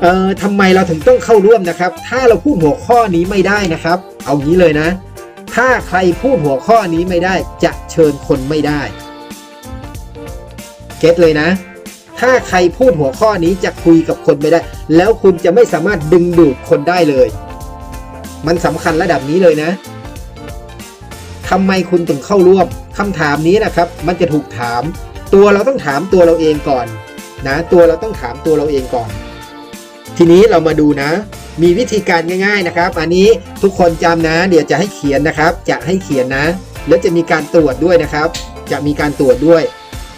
เอ่อทำไมเราถึงต้องเข้าร่วมนะครับ ถ้าเราพูดหัวข้อนี้ไม่ได้นะครับ เอางี้เลยนะ ถ้าใครพูดหัวข้อนี้ไม่ได้ จะเชิญคนไม่ได้ เก็ตเลยนะ ถ้าใครพูดหัวข้อนี้จะคุยกับคนไม่ได้ แล้วคุณจะไม่สามารถดึงดูดคนได้เลย มันสำคัญระดับนี้เลยนะทำไมคุณถึงเข้าร่วมคำถามนี้นะครับ มันจะถูกถาม ตัวเราต้องถามตัวเราเองก่อน นะ ตัวเราต้องถามตัวเราเองก่อน ทีนี้เรามาดูนะ มีวิธีการง่ายๆนะครับ อันนี้ทุกคนจำนะ เดี๋ยวจะให้เขียนนะครับ จะให้เขียนนะ แล้วจะมีการตรวจด้วยนะครับ จะมีการตรวจด้วย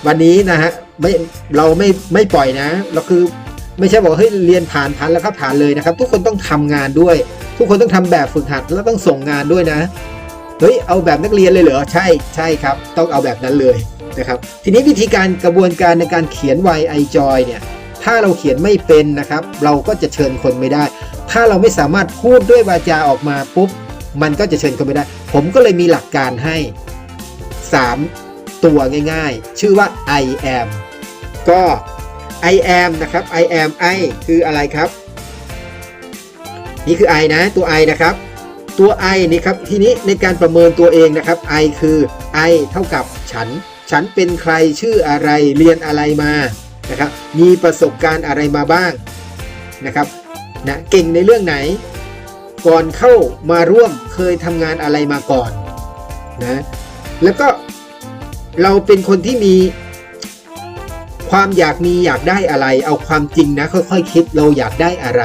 วันนี้นะฮะไม่เราไม่ไม่ปล่อยนะ เราคือไม่ใช่บอกเฮ้ยเรียนผ่านผ่านแล้วก็ผ่านเลยนะครับ ทุกคนต้องทำงานด้วย ทุกคนต้องทำแบบฝึกหัดแล้วต้องส่งงานด้วยนะเฮ้ยเอาแบบนักเรียนเลยเหรอใช่ใช่ครับ ต้องเอาแบบนั้นเลยนะครับ ทีนี้วิธีการกระบวนการในการเขียน y i joy เนี่ย ถ้าเราเขียนไม่เป็นนะครับ เราก็จะเชิญคนไม่ได้ ถ้าเราไม่สามารถพูดด้วยวาจาออกมาปุ๊บ มันก็จะเชิญคนไม่ได้ ผมก็เลยมีหลักการให้ 3 ตัวง่ายๆ ชื่อว่า I am ก็ I am นะครับ I am I คืออะไรครับ นี่คือ I นะ ตัว I นะครับ ตัว I นี่ครับ ทีนี้ในการประเมินตัวเองนะครับ I คือ I เท่ากับฉัน ฉันเป็นใครชื่ออะไรเรียนอะไรมา นะครับ มีประสบการณ์อะไรมาบ้างนะครับนะเก่งในเรื่องไหน ก่อนเข้ามาร่วมเคยทำงานอะไรมาก่อนนะแล้วก็เราเป็นคนที่มีความอยากมีอยากได้อะไร เอาความจริงนะค่อยๆคคิดเราอยากได้อะไร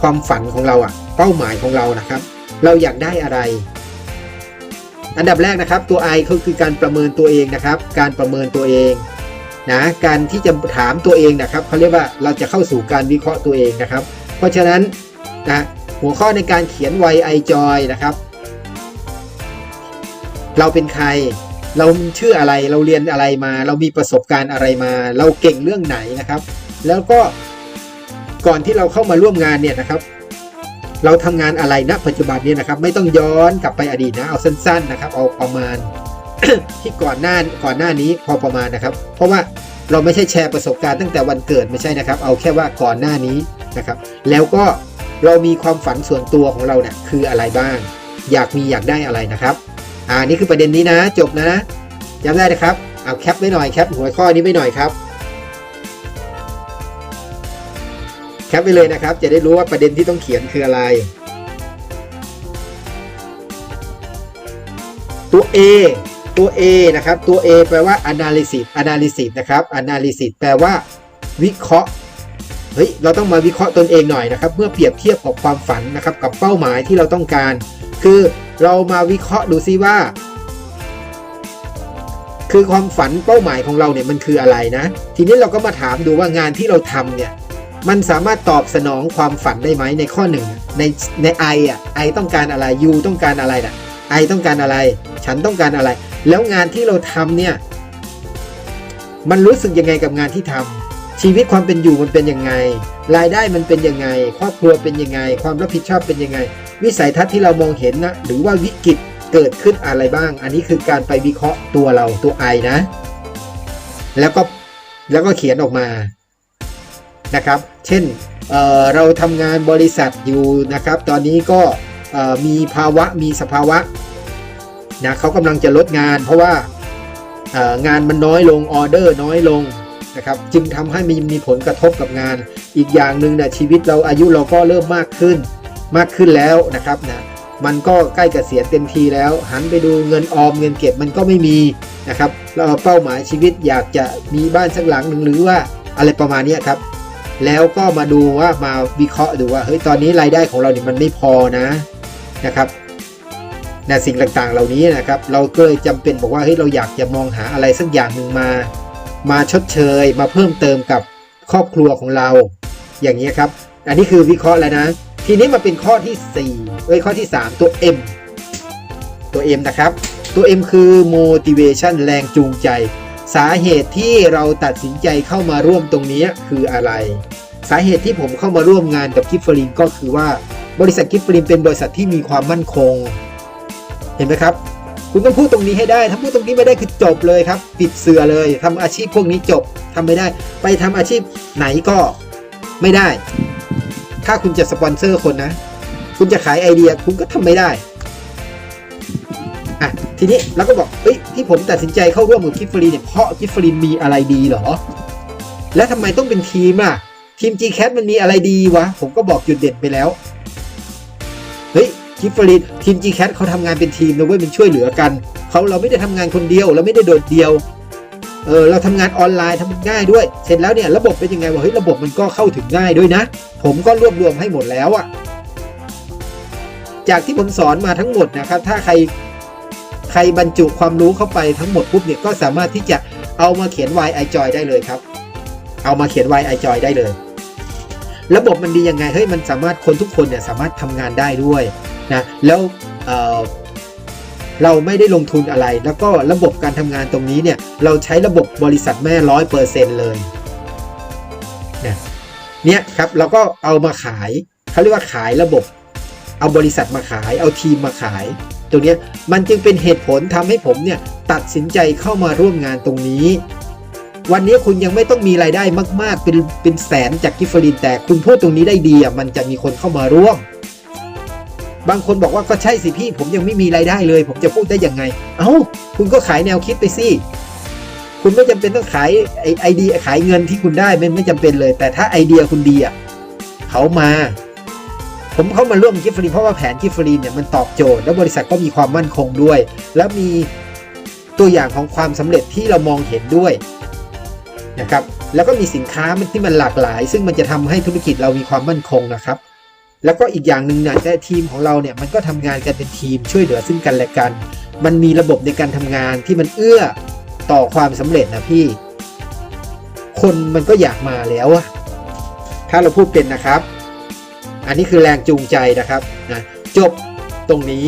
ความฝันของเราอะเป้าหมายของเรานะครับ เราอยากได้อะไร อันดับแรกนะครับตัว I ก็คือการประเมินตัวเองนะครับ การประเมินตัวเอง นะการที่จะถามตัวเองนะครับเขาเรียกว่าเราจะเข้าสู่การวิเคราะห์ตัวเองนะครับ เพราะฉะนั้นนะหัวข้อในการเขียน y i joy นะครับ เราเป็นใคร เราชื่ออะไรเราเรียนอะไรมา เรามีประสบการณ์อะไรมา เราเก่งเรื่องไหนนะครับ แล้วก็ก่อนที่เราเข้ามาร่วมงานเนี่ยนะครับ เราทำงานอะไรณปัจจุบันเนี้นะครับ ไม่ต้องย้อนกลับไปอดีตนะเอาสั้น ๆนะครับ เอาประมาณ ที่ก่อนหน้าก่อนหน้านี้พอประมาณนะครับ เพราะว่าเราไม่ใช่แชร์ประสบการณ์ตั้งแต่วันเกิดไม่ใช่นะครับ เอาแค่ว่าก่อนหน้านี้นะครับ แล้วก็เรามีความฝันส่วนตัวของเราเนี่ยคืออะไรบ้าง อยากมีอยากได้อะไรนะครับ อ่านี่คือประเด็นนี้นะ จบนะจำได้นะครับเอาแคปไว้หน่อยแคปหัวข้อนี้ไว้หน่อยครับแคปไปเลยนะครับ จะได้รู้ว่าประเด็นที่ต้องเขียนคืออะไร ตัว A ตัว A นะครับตัว A แปลว่า analysis analysis นะครับ analysis แปลว่า วิเคราะห์เฮ้ยเราต้องมาวิเคราะห์ตนเองหน่อยนะครับ เมื่อเปรียบเทียบกับความฝันนะครับ กับเป้าหมายที่เราต้องการ คือเรามาวิเคราะห์ดูซิว่า คือความฝันเป้าหมายของเราเนี่ยมันคืออะไรนะ ทีนี้เราก็มาถามดูว่างานที่เราทำเนี่ยมันสามารถตอบสนองความฝันได้ไหมในข้อหนึ่งในในไออะไอต้องการอะไรยูต้องการอะไรน่ะไอต้องการอะไร ฉันต้องการอะไร แล้วงานที่เราทำเนี่ย มันรู้สึกยังไงกับงานที่ทำชีวิตความเป็นอยู่มันเป็นยังไง รายได้มันเป็นยังไง ครอบครัวเป็นยังไง ความรับผิดชอบเป็นยังไง วิสัยทัศน์ที่เรามองเห็นนะ หรือว่าวิกฤตเกิดขึ้นอะไรบ้าง อันนี้คือการไปวิเคราะห์ตัวเราตัวไอนะ แล้วก็แล้วก็เขียนออกมานะครับ เช่นเเราทำงานบริษัทอยู่นะครับ ตอนนี้ก็มีภาวะมีสภาวะ นะเขากำลังจะลดงาน เพราะว่างานมันน้อยลงออเดอร์น้อยลงนะครับจึงทำให้มีมีผลกระทบกับงาน อีกอย่างหนึ่งนะชีวิตเราอายุเราก็เริ่มมากขึ้น มากขึ้นแล้วนะครับนะมันก็ใกล้กเกษียณเต็มทีแล้ว หันไปดูเงินออมเงินเก็บมันก็ไม่มีนะครับเราเป้าหมายชีวิตอยากจะมีบ้านสักหลังหนึ่งหรือว่าอะไรประมาณนี้ครับ แล้วก็มาดูว่ามาวิเคราะห์ดูว่าเฮ้ยตอนนี้รายได้ของเราเนี่ยมันไม่พอนะนะครับ นะสิ่งต่างๆ เหล่านี้นะครับ เราก็เลยจำเป็นบอกว่าเฮ้ยเราอยากจะมองหาอะไรสักอย่างหนึ่งมา มาชดเชย มาเพิ่มเติมกับครอบครัวของเรา อย่างนี้ครับ อันนี้คือวิเคราะห์แล้วนะ ทีนี้มาเป็นข้อที่4เอ้ยข้อที่ 3 ตัว M ตัว M นะครับ ตัว M คือ motivation แรงจูงใจ สาเหตุที่เราตัดสินใจเข้ามาร่วมตรงนี้คืออะไร สาเหตุที่ผมเข้ามาร่วมงานกับกิฟฟลินก็คือว่าบริษัทกิฟฟลินเป็นบริษัทที่มีความมั่นคง เห็นไหมครับ คุณต้องพูดตรงนี้ให้ได้ ถ้าพูดตรงนี้ไม่ได้คือจบเลยครับ ปิดเสือเลยทำอาชีพพวกนี้จบทำไม่ได้ ไปทำอาชีพไหนก็ไม่ได้ ถ้าคุณจะสปอนเซอร์คนนะ คุณจะขายไอเดียคุณก็ทำไม่ได้อะทีนี้เราก็บอกเฮ้ยที่ผมตัดสินใจเข้าร่วมกับกิฟฟรีเนี่ยเพราะกิฟฟรีมีอะไรดีเหรอ แล้วทำไมต้องเป็นทีมล่ะ ทีม g c a t มันมีอะไรดีวะ ผมก็บอกจุดเด่นไปแล้ว เฮ้ย กิฟฟรีทีม g c a t เขาทำงานเป็นทีมนะเว้ยมันช่วยเหลือกันเขาเราไม่ได้ทำงานคนเดียวเราไม่ได้โดดเดียวเออเราทำงานออนไลน์ทำง่ายด้วย เสร็จแล้วเนี่ยระบบเป็นยังไงวะเฮ้ยระบบมันก็เข้าถึงง่ายด้วยนะ ผมก็รวบรวมให้หมดแล้วอะจากที่ผมสอนมาทั้งหมดนะครับ ถ้าใครใครบรรจุความรู้เข้าไปทั้งหมดปุ๊บเนี่ยก็สามารถที่จะเอามาเขียน y i joy ได้เลยครับ เอามาเขียน y i joy ได้เลย ระบบมันดียังไงเฮ้ยมันสามารถคนทุกคนเนี่ยสามารถทำงานได้ด้วย นะแล้วเเราไม่ได้ลงทุนอะไร แล้วก็ระบบการทำงานตรงนี้เนี่ยเราใช้ระบบบริษัทแม่ร้อยเปอร์เซ็นเลยเนี่ยเนี่ยครับเราก็เอามาขายเขาเรียกว่าขายระบบ เอาบริษัทมาขาย เอาทีมมาขาย ตรงเนี้ยมันจึงเป็นเหตุผลทำให้ผมเนี่ยตัดสินใจเข้ามาร่วมงานตรงนี้ วันนี้คุณยังไม่ต้องมีรายได้มาก ๆ เป็นเป็นแสนจากกิฟฟรินแต่คุณพูดตรงนี้ได้ดีอะมันจะมีคนเข้ามาร่วม บางคนบอกว่าก็ใช่สิพี่ ผมยังไม่มีรายได้เลย ผมจะพูดได้ยังไง เอ้า คุณก็ขายแนวคิดไปสิ คุณไม่จำเป็นต้องขายไอไอเดียขายเงินที่คุณได้ไม่ไม่จำเป็นเลย แต่ถ้าไอเดียคุณดีอะเขามา ผมเข้ามาร่วมกิฟฟรีเพราะว่าแผนกิฟฟรีเนี่ยมันตอบโจทย์ แล้วบริษัทก็มีความมั่นคงด้วย แล้วมีตัวอย่างของความสำเร็จที่เรามองเห็นด้วยนะครับแล้วก็มีสินค้ามันที่มันหลากหลาย ซึ่งมันจะทำให้ธุรกิจเรามีความมั่นคงนะครับ แล้วก็อีกอย่างหนึ่งเนี่ยแต่ทีมของเราเนี่ยมันก็ทำงานกันเป็นทีมช่วยเหลือซึ่งกันและกัน มันมีระบบในการทำงานที่มันเอื้อต่อความสำเร็จนะพี่ คนมันก็อยากมาแล้วอะถ้าเราพูดเป็นนะครับ อันนี้คือแรงจูงใจนะครับนะจบตรงนี้